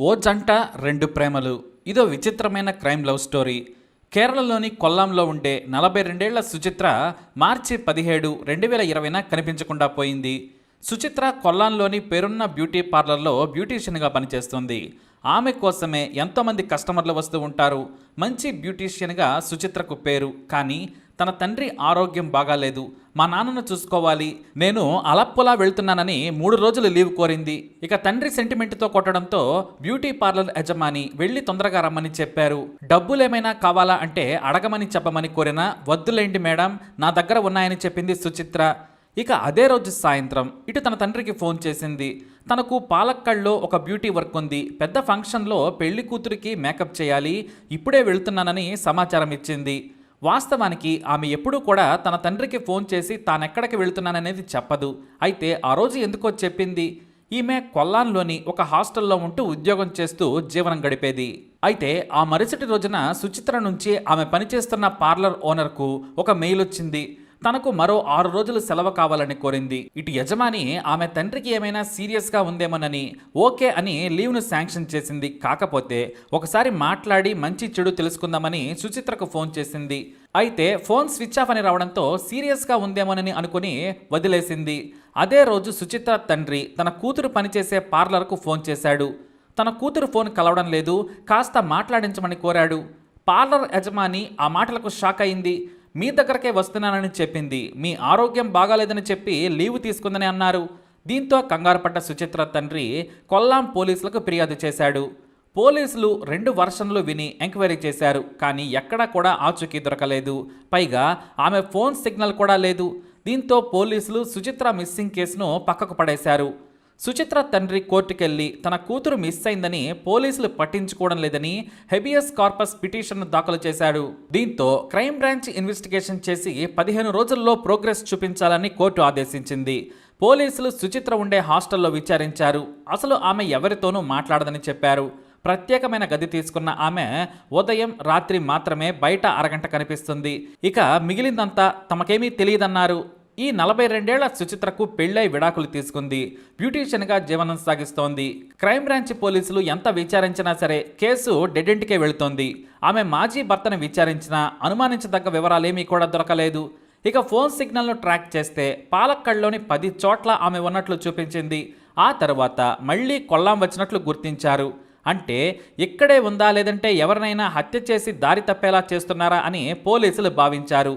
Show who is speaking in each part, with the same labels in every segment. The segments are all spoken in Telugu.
Speaker 1: ఓ జంట రెండు ప్రేమలు. ఇదో విచిత్రమైన క్రైమ్ లవ్ స్టోరీ. కేరళలోని కొల్లాంలో ఉండే నలభై రెండేళ్ళ సుచిత్ర మార్చి పదిహేడు రెండు వేల ఇరవైన కనిపించకుండా పోయింది. సుచిత్ర కొల్లాంలోని పేరున్న బ్యూటీ పార్లర్లో బ్యూటీషియన్గా పనిచేస్తుంది. ఆమె కోసమే ఎంతోమంది కస్టమర్లు వస్తూ ఉంటారు. మంచి బ్యూటీషియన్గా సుచిత్రకు పేరు. కానీ తన తండ్రి ఆరోగ్యం బాగాలేదు. మా నాన్నను చూసుకోవాలి. నేను అలప్పులా వెళ్తున్నానని మూడు రోజులు లీవ్ కోరింది. ఇక తండ్రి సెంటిమెంట్తో కొట్టడంతో బ్యూటీ పార్లర్ యజమాని వెళ్ళి తొందరగా రమ్మని చెప్పారు. డబ్బులేమైనా కావాలా అంటే అడగమని చెప్పమని కోరినా వద్దులేండి మేడం నా దగ్గర ఉన్నాయని చెప్పింది సుచిత్ర. ఇక అదే రోజు సాయంత్రం ఇటు తన తండ్రికి ఫోన్ చేసింది. తనకు పాలక్కడ్లో ఒక బ్యూటీ వర్క్ ఉంది. పెద్ద ఫంక్షన్లో పెళ్ళి కూతురికి మేకప్ చేయాలి. ఇప్పుడే వెళ్తున్నానని సమాచారం ఇచ్చింది. వాస్తవానికి ఆమె ఎప్పుడూ కూడా తన తండ్రికి ఫోన్ చేసి తానెక్కడికి వెళుతున్నాననేది చెప్పదు. అయితే ఆ రోజు ఎందుకో చెప్పింది? ఈమె కొల్లాన్లోని ఒక హాస్టల్లో ఉంటూ ఉద్యోగం చేస్తూ జీవనం గడిపేది. అయితే ఆ మరుసటి రోజున సుచిత్ర నుంచి ఆమె పనిచేస్తున్న పార్లర్ ఓనర్కు ఒక మెయిల్ వచ్చింది తనకు మరో ఆరు రోజులు సెలవు కావాలని కోరింది. ఇటు యజమాని ఆమె తండ్రికి ఏమైనా సీరియస్గా ఉందేమోనని ఓకే అని లీవ్ను శాంక్షన్ చేసింది. కాకపోతే ఒకసారి మాట్లాడి మంచి చెడు తెలుసుకుందామని సుచిత్రకు ఫోన్ చేసింది. అయితే ఫోన్ స్విచ్ ఆఫ్ అని రావడంతో సీరియస్గా ఉందేమోనని అనుకుని వదిలేసింది. అదే రోజు సుచిత్ర తండ్రి తన కూతురు పనిచేసే పార్లర్కు ఫోన్ చేశాడు. తన కూతురు ఫోన్ కలవడం లేదు కాస్త మాట్లాడించమని కోరాడు. పార్లర్ యజమాని ఆ మాటలకు షాక్ అయింది. మీ దగ్గరకే వస్తున్నానని చెప్పింది. మీ ఆరోగ్యం బాగాలేదని చెప్పి లీవ్ తీసుకుందని అన్నారు. దీంతో కంగారుపడ్డ సుచిత్ర తండ్రి కొల్లాం పోలీసులకు ఫిర్యాదు చేశాడు. పోలీసులు రెండు వర్షన్లు విని ఎంక్వైరీ చేశారు. కానీ ఎక్కడా కూడా ఆచూకీ దొరకలేదు. పైగా ఆమె ఫోన్ సిగ్నల్ కూడా లేదు. దీంతో పోలీసులు సుచిత్ర మిస్సింగ్ కేసును పక్కకు పడేశారు. సుచిత్ర తండ్రి కోర్టుకెళ్ళి తన కూతురు మిస్ అయిందని పోలీసులు పట్టించుకోవడం లేదని హెబియస్ కార్పస్ పిటిషన్ దాఖలు చేశాడు. దీంతో క్రైమ్ బ్రాంచ్ ఇన్వెస్టిగేషన్ చేసి పదిహేను రోజుల్లో ప్రోగ్రెస్ చూపించాలని కోర్టు ఆదేశించింది. పోలీసులు సుచిత్ర ఉండే హాస్టల్లో విచారించారు. అసలు ఆమె ఎవరితోనూ మాట్లాడదని చెప్పారు. ప్రత్యేకమైన గది తీసుకున్న ఆమె ఉదయం రాత్రి మాత్రమే బయట అరగంట కనిపిస్తుంది. ఇక మిగిలిందంతా తమకేమీ తెలియదన్నారు. ఈ నలభై రెండేళ్ళ సుచిత్రకు పెళ్ళై విడాకులు తీసుకుంది. బ్యూటీషియన్గా జీవనం సాగిస్తోంది. క్రైమ్ బ్రాంచ్ పోలీసులు ఎంత విచారించినా సరే కేసు డెడెంట్కే వెళుతోంది. ఆమె మాజీ భర్తను విచారించినా అనుమానించదగ్గ వివరాలేమీ కూడా దొరకలేదు. ఇక ఫోన్ సిగ్నల్ను ట్రాక్ చేస్తే పాలక్కడ్లోని పది చోట్ల ఆమె ఉన్నట్లు చూపించింది. ఆ తర్వాత మళ్ళీ కొల్లాం వచ్చినట్లు గుర్తించారు. అంటే ఇక్కడే ఉందా లేదంటే ఎవరినైనా హత్య చేసి దారి తప్పేలా చేస్తున్నారా అని పోలీసులు భావించారు.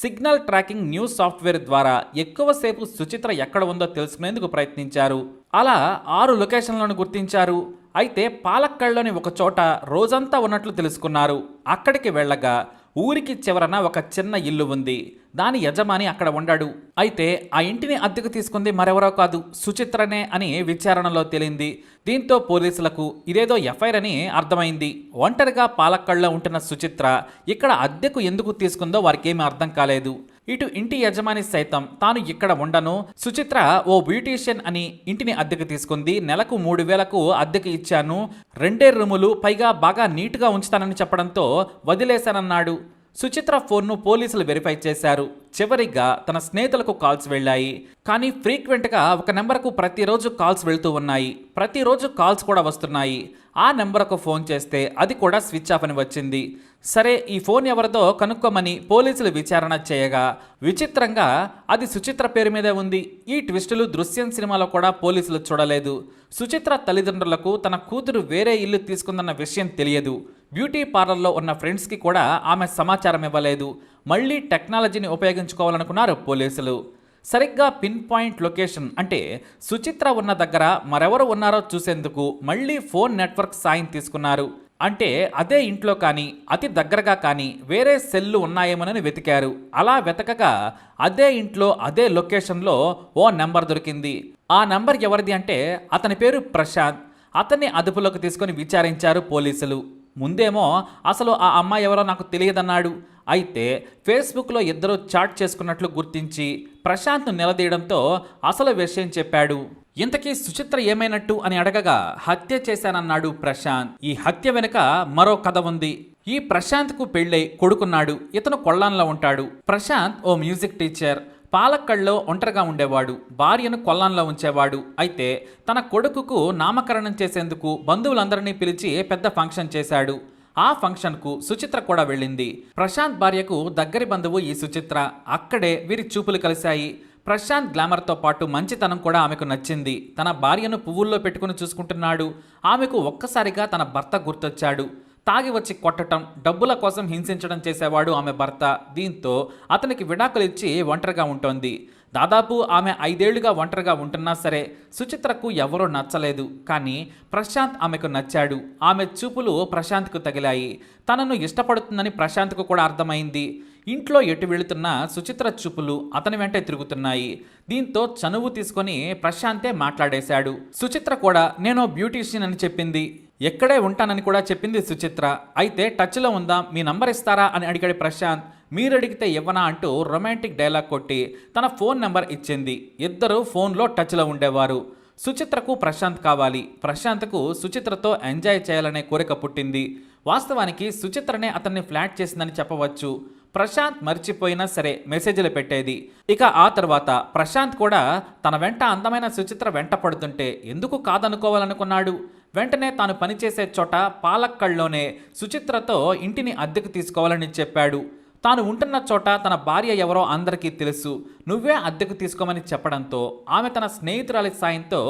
Speaker 1: సిగ్నల్ ట్రాకింగ్ న్యూస్ సాఫ్ట్వేర్ ద్వారా ఎక్కువసేపు సుచిత్ర ఎక్కడ ఉందో తెలుసుకునేందుకు ప్రయత్నించారు. అలా ఆరు లొకేషన్లను గుర్తించారు. అయితే పాలక్కడ్లోని ఒక చోట రోజంతా ఉన్నట్లు తెలుసుకున్నారు. అక్కడికి వెళ్ళగా ఊరికి చివరన ఒక చిన్న ఇల్లు ఉంది. దాని యజమాని అక్కడ ఉండాడు. అయితే ఆ ఇంటిని అద్దెకు తీసుకుంది మరెవరో కాదు సుచిత్రనే అని విచారణలో తేలింది. దీంతో పోలీసులకు ఇదేదో ఎఫ్ఐఆర్ అని అర్థమైంది. ఒంటరిగా పాలక్కళ్ళలో ఉంటున్న సుచిత్ర ఇక్కడ అద్దెకు ఎందుకు తీసుకుందో వారికేమీ అర్థం కాలేదు. ఇటు ఇంటి యజమాని సైతం తాను ఇక్కడ ఉండను. సుచిత్ర ఓ బ్యూటీషియన్ అని ఇంటిని అద్దెకు తీసుకుంది. నెలకు మూడు వేలకు అద్దెకు ఇచ్చాను. రెండే రూములు పైగా బాగా నీట్గా ఉంచుతానని చెప్పడంతో వదిలేశానన్నాడు. సుచిత్ర ఫోన్ను పోలీసులు వెరిఫై చేశారు. చివరిగా తన స్నేహితులకు కాల్స్ వెళ్ళాయి. కానీ ఫ్రీక్వెంట్గా ఒక నెంబర్కు ప్రతిరోజు కాల్స్ వెళ్తూ ఉన్నాయి. ప్రతిరోజు కాల్స్ కూడా వస్తున్నాయి. ఆ నెంబర్కు ఫోన్ చేస్తే అది కూడా స్విచ్ ఆఫ్ అని వచ్చింది. సరే ఈ ఫోన్ ఎవరిదో కనుక్కోమని పోలీసులు విచారణ చేయగా విచిత్రంగా అది సుచిత్ర పేరు మీదే ఉంది. ఈ ట్విస్టులు దృశ్యం సినిమాలో కూడా పోలీసులు చూడలేదు. సుచిత్ర తల్లిదండ్రులకు తన కూతురు వేరే ఇల్లు తీసుకుందన్న విషయం తెలియదు. బ్యూటీ పార్లర్లో ఉన్న ఫ్రెండ్స్కి కూడా ఆమె సమాచారం ఇవ్వలేదు. మళ్ళీ టెక్నాలజీని ఉపయోగించుకోవాలనుకున్నారు పోలీసులు. సరిగ్గా పిన్ పాయింట్ లొకేషన్ అంటే సుచిత్ర ఉన్న దగ్గర మరెవరు ఉన్నారో చూసేందుకు మళ్ళీ ఫోన్ నెట్వర్క్ సాయం తీసుకున్నారు. అంటే అదే ఇంట్లో కానీ అతి దగ్గరగా కానీ వేరే సెల్లు ఉన్నాయేమోనని వెతికారు. అలా వెతకగా అదే ఇంట్లో అదే లొకేషన్లో ఓ నెంబర్ దొరికింది. ఆ నెంబర్ ఎవరిది అంటే అతని పేరు ప్రశాంత్. అతన్ని అదుపులోకి తీసుకొని విచారించారు పోలీసులు. ముందేమో అసలు ఆ అమ్మాయి ఎవరో నాకు తెలియదన్నాడు. అయితే ఫేస్బుక్లో ఇద్దరు చాట్ చేసుకున్నట్లు గుర్తించి ప్రశాంత్ను నిలదీయడంతో అసలు విషయం చెప్పాడు. ఇంతకీ సుచిత్ర ఏమైనట్టు? అని అడగగా హత్య చేశానన్నాడు ప్రశాంత్. ఈ హత్య వెనుక మరో కథ ఉంది. ఈ ప్రశాంత్కు పెళ్ళై కొడుకున్నాడు. ఇతను కొల్లాన్లో ఉంటాడు. ప్రశాంత్ ఓ మ్యూజిక్ టీచర్. పాలక్కడ్లో ఒంటరిగా ఉండేవాడు భార్యను కొల్లాంలో ఉంచేవాడు. అయితే తన కొడుకుకు నామకరణం చేసేందుకు బంధువులందరినీ పిలిచి పెద్ద ఫంక్షన్ చేశాడు. ఆ ఫంక్షన్కు సుచిత్ర కూడా వెళ్ళింది. ప్రశాంత్ భార్యకు దగ్గరి బంధువు ఈ సుచిత్ర. అక్కడే వీరి చూపులు కలిశాయి. ప్రశాంత్ గ్లామర్తో పాటు మంచితనం కూడా ఆమెకు నచ్చింది. తన భార్యను పువ్వుల్లో పెట్టుకుని చూసుకుంటున్నాడు. ఆమెకు ఒక్కసారిగా తన భర్త గుర్తొచ్చాడు. తాగి వచ్చి కొట్టడం డబ్బుల కోసం హింసించడం చేసేవాడు ఆమె భర్త. దీంతో అతనికి విడాకులు ఇచ్చి ఒంటరిగా ఉంటోంది. దాదాపు ఆమె ఐదేళ్ళుగా ఒంటరిగా ఉంటున్నా సరే సుచిత్రకు ఎవరూ నచ్చలేదు. కానీ ప్రశాంత్ ఆమెకు నచ్చాడు. ఆమె చూపులు ప్రశాంత్కు తగిలాయి. తనను ఇష్టపడుతుందని ప్రశాంత్కు కూడా అర్థమైంది. ఇంట్లో ఎటు వెళుతున్న సుచిత్ర చూపులు అతని వెంటే తిరుగుతున్నాయి. దీంతో చనువు తీసుకొని ప్రశాంతే మాట్లాడేశాడు. సుచిత్ర కూడా నేను బ్యూటీషియన్ అని చెప్పింది. ఎక్కడే ఉంటానని కూడా చెప్పింది సుచిత్ర. అయితే టచ్లో ఉందా? మీ నంబర్ ఇస్తారా? అని అడిగాడు ప్రశాంత్. మీరు అడిగితే ఇవ్వనా? అంటూ రొమాంటిక్ డైలాగ్ కొట్టి తన ఫోన్ నెంబర్ ఇచ్చింది. ఇద్దరు ఫోన్లో టచ్లో ఉండేవారు. సుచిత్రకు ప్రశాంత్ కావాలి. ప్రశాంత్కు సుచిత్రతో ఎంజాయ్ చేయాలనే కోరిక పుట్టింది. వాస్తవానికి సుచిత్రనే అతన్ని ఫ్లాట్ చేసిందని చెప్పవచ్చు. ప్రశాంత్ మర్చిపోయినా సరే మెసేజ్లు పెట్టేది. ఇక ఆ తర్వాత ప్రశాంత్ కూడా తన వెంట అందమైన సుచిత్ర వెంట పడుతుంటే ఎందుకు కాదనుకోవాలనుకున్నాడు? వెంటనే తాను పనిచేసే చోట పాలక్కల్లోనే సుచిత్రతో ఇంటిని అద్దెకు తీసుకోవాలని చెప్పాడు. తాను ఉంటున్న చోట తన భార్య ఎవరో అందరికీ తెలుసు. నువ్వే అద్దెకు తీసుకోమని చెప్పడంతో ఆమె తన స్నేహితురాలి సాయంతో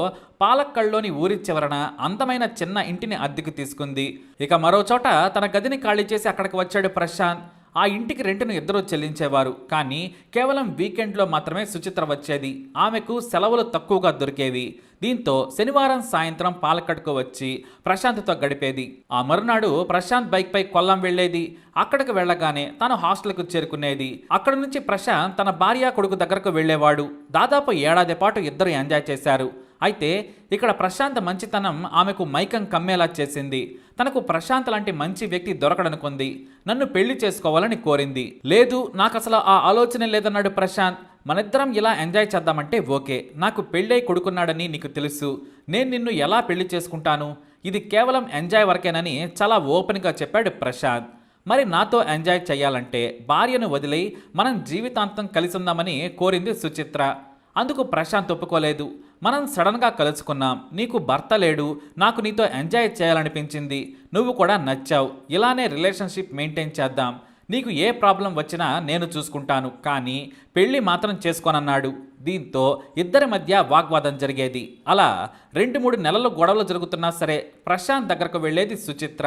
Speaker 1: పాలక్కల్లోని ఊరి చివరన అందమైన చిన్న ఇంటిని అద్దెకు తీసుకుంది. ఇక మరో చోట తన గదిని ఖాళీ చేసి అక్కడికి వచ్చాడు ప్రశాంత్. ఆ ఇంటికి రెంట్ను ఇద్దరూ చెల్లించేవారు. కానీ కేవలం వీకెండ్లో మాత్రమే సుచిత్ర వచ్చేది. ఆమెకు సెలవులు తక్కువగా దొరికేవి. దీంతో శనివారం సాయంత్రం పాలకడ్కు వచ్చి ప్రశాంత్తో గడిపేది. ఆ మరునాడు ప్రశాంత్ బైక్పై కొల్లం వెళ్ళేది. అక్కడికి వెళ్ళగానే తను హాస్టల్కు చేరుకునేది. అక్కడ నుంచి ప్రశాంత్ తన భార్య కొడుకు దగ్గరకు వెళ్ళేవాడు. దాదాపు ఏడాది పాటు ఇద్దరు ఎంజాయ్ చేశారు. అయితే ఇక్కడ ప్రశాంత్ మంచితనం ఆమెకు మైకం కమ్మేలా చేసింది. తనకు ప్రశాంత్ లాంటి మంచి వ్యక్తి దొరకడనుకుంది. నన్ను పెళ్ళి చేసుకోవాలని కోరింది. లేదు నాకు అసలు ఆ ఆలోచన లేదన్నాడు ప్రశాంత్. మనిద్దరం ఇలా ఎంజాయ్ చేద్దామంటే ఓకే. నాకు పెళ్ళై కొడుకున్నాడని నీకు తెలుసు. నేను నిన్ను ఎలా పెళ్ళి చేసుకుంటాను? ఇది కేవలం ఎంజాయ్ వరకేనని చాలా ఓపెన్గా చెప్పాడు ప్రశాంత్. మరి నాతో ఎంజాయ్ చేయాలంటే భార్యను వదిలి మనం జీవితాంతం కలిసి ఉందామని కోరింది సుచిత్ర. అందుకు ప్రశాంత్ ఒప్పుకోలేదు. మనం సడన్గా కలుసుకున్నాం నీకు భర్త లేడు నాకు నీతో ఎంజాయ్ చేయాలనిపించింది నువ్వు కూడా నచ్చావు ఇలానే రిలేషన్షిప్ మెయింటైన్ చేద్దాం నీకు ఏ ప్రాబ్లం వచ్చినా నేను చూసుకుంటాను కానీ పెళ్ళి మాత్రం చేసుకోనన్నాడు. దీంతో ఇద్దరి మధ్య వాగ్వాదం జరిగేది. అలా రెండు మూడు నెలలు గొడవలు జరుగుతున్నా సరే ప్రశాంత్ దగ్గరకు వెళ్ళేది సుచిత్ర.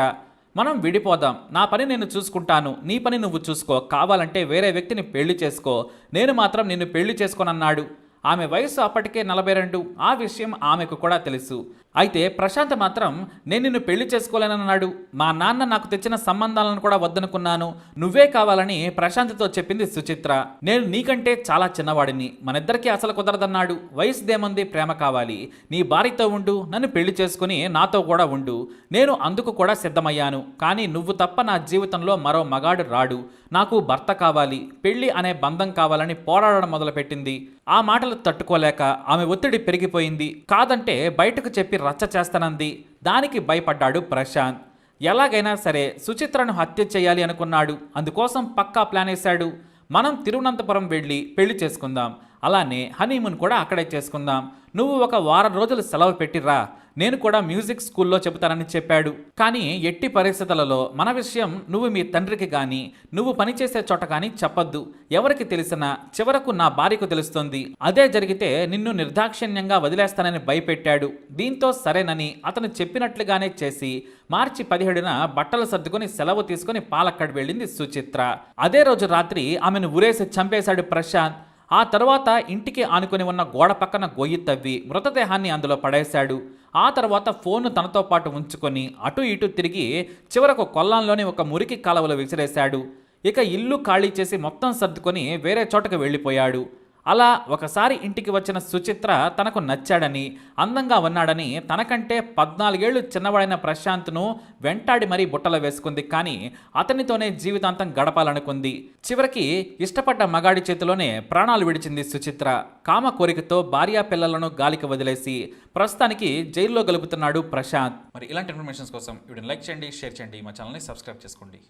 Speaker 1: మనం విడిపోదాం నా పని నేను చూసుకుంటాను నీ పని నువ్వు చూసుకో కావాలంటే వేరే వ్యక్తిని పెళ్ళి చేసుకో నేను మాత్రం నిన్ను పెళ్ళి చేసుకోనన్నాడు. ఆమె వయసు అప్పటికే నలభై రెండు. ఆ విషయం ఆమెకు కూడా తెలుసు. అయితే ప్రశాంత్ మాత్రం నేను నిన్ను పెళ్ళి చేసుకోలేనన్నాడు. మా నాన్న నాకు తెచ్చిన సంబంధాలను కూడా వద్దనుకున్నాను. నువ్వే కావాలని ప్రశాంత్తో చెప్పింది సుచిత్ర. నేను నీకంటే చాలా చిన్నవాడిని. మనిద్దరికీ అసలు కుదరదన్నాడు. వయసుదేముంది? ప్రేమ కావాలి. నీ భార్యతో ఉండు. నన్ను పెళ్ళి చేసుకుని నాతో కూడా ఉండు. నేను అందుకు కూడా సిద్ధమయ్యాను. కానీ నువ్వు తప్ప నా జీవితంలో మరో మగాడు రాడు. నాకు భర్త కావాలి. పెళ్ళి అనే బంధం కావాలని పోరాడడం మొదలుపెట్టింది. ఆ మాటలు తట్టుకోలేక ఆమె ఒత్తిడి పెరిగిపోయింది. కాదంటే బయటకు చెప్పి రచ్చ చేస్తానంది. దానికి భయపడ్డాడు ప్రశాంత్. ఎలాగైనా సరే సుచిత్రను హత్య చేయాలి అనుకున్నాడు. అందుకోసం పక్కా ప్లాన్ వేశాడు. మనం తిరువనంతపురం వెళ్ళి పెళ్ళి చేసుకుందాం. అలానే హనీమూన్ కూడా అక్కడే చేసుకుందాం. నువ్వు ఒక వారం రోజులు సెలవు పెట్టిరా నేను కూడా మ్యూజిక్ స్కూల్లో చెబుతానని చెప్పాడు. కానీ ఎట్టి పరిస్థితులలో మన విషయం నువ్వు మీ తండ్రికి కానీ నువ్వు పనిచేసే చోట కానీ చెప్పొద్దు. ఎవరికి తెలిసినా చివరకు నా భార్యకు తెలుస్తుంది. అదే జరిగితే నిన్ను నిర్దాక్షిణ్యంగా వదిలేస్తానని భయపెట్టాడు. దీంతో సరేనని అతను చెప్పినట్లుగానే చేసి మార్చి పదిహేడున బట్టలు సర్దుకొని సెలవు తీసుకుని పాలక్కడ్ వెళ్ళింది సుచిత్ర. అదే రోజు రాత్రి ఆమెను ఉరేసి చంపేశాడు ప్రశాంత్. ఆ తర్వాత ఇంటికి ఆనుకొని ఉన్న గోడ పక్కన గొయ్యి తవ్వి మృతదేహాన్ని అందులో పడేశాడు. ఆ తర్వాత ఫోన్ను తనతో పాటు ఉంచుకొని అటు ఇటు తిరిగి చివరకు కొల్లంలోని ఒక మురికి కాలువలో విసిరేశాడు. ఇక ఇల్లు ఖాళీ చేసి మొత్తం సర్దుకొని వేరే చోటకు వెళ్ళిపోయాడు. అలా ఒకసారి ఇంటికి వచ్చిన సుచిత్ర తనకు నచ్చాడని అందంగా ఉన్నాడని తనకంటే పద్నాలుగేళ్ళు చిన్నవాడైన ప్రశాంత్ను వెంటాడి మరీ బుట్టలో వేసుకుంది. కానీ అతనితోనే జీవితాంతం గడపాలనుకుంది. చివరికి ఇష్టపడ్డ మగాడి చేతిలోనే ప్రాణాలు విడిచింది సుచిత్ర. కామ కోరికతో భార్యా పిల్లలను గాలికి వదిలేసి ప్రస్తుతానికి జైల్లో గలుపుతున్నాడు ప్రశాంత్. మరి ఇలాంటి ఇన్ఫర్మేషన్స్ కోసం వీడియోని లైక్ చేయండి షేర్ చేయండి. మా ఛానల్ని సబ్స్క్రైబ్ చేసుకోండి.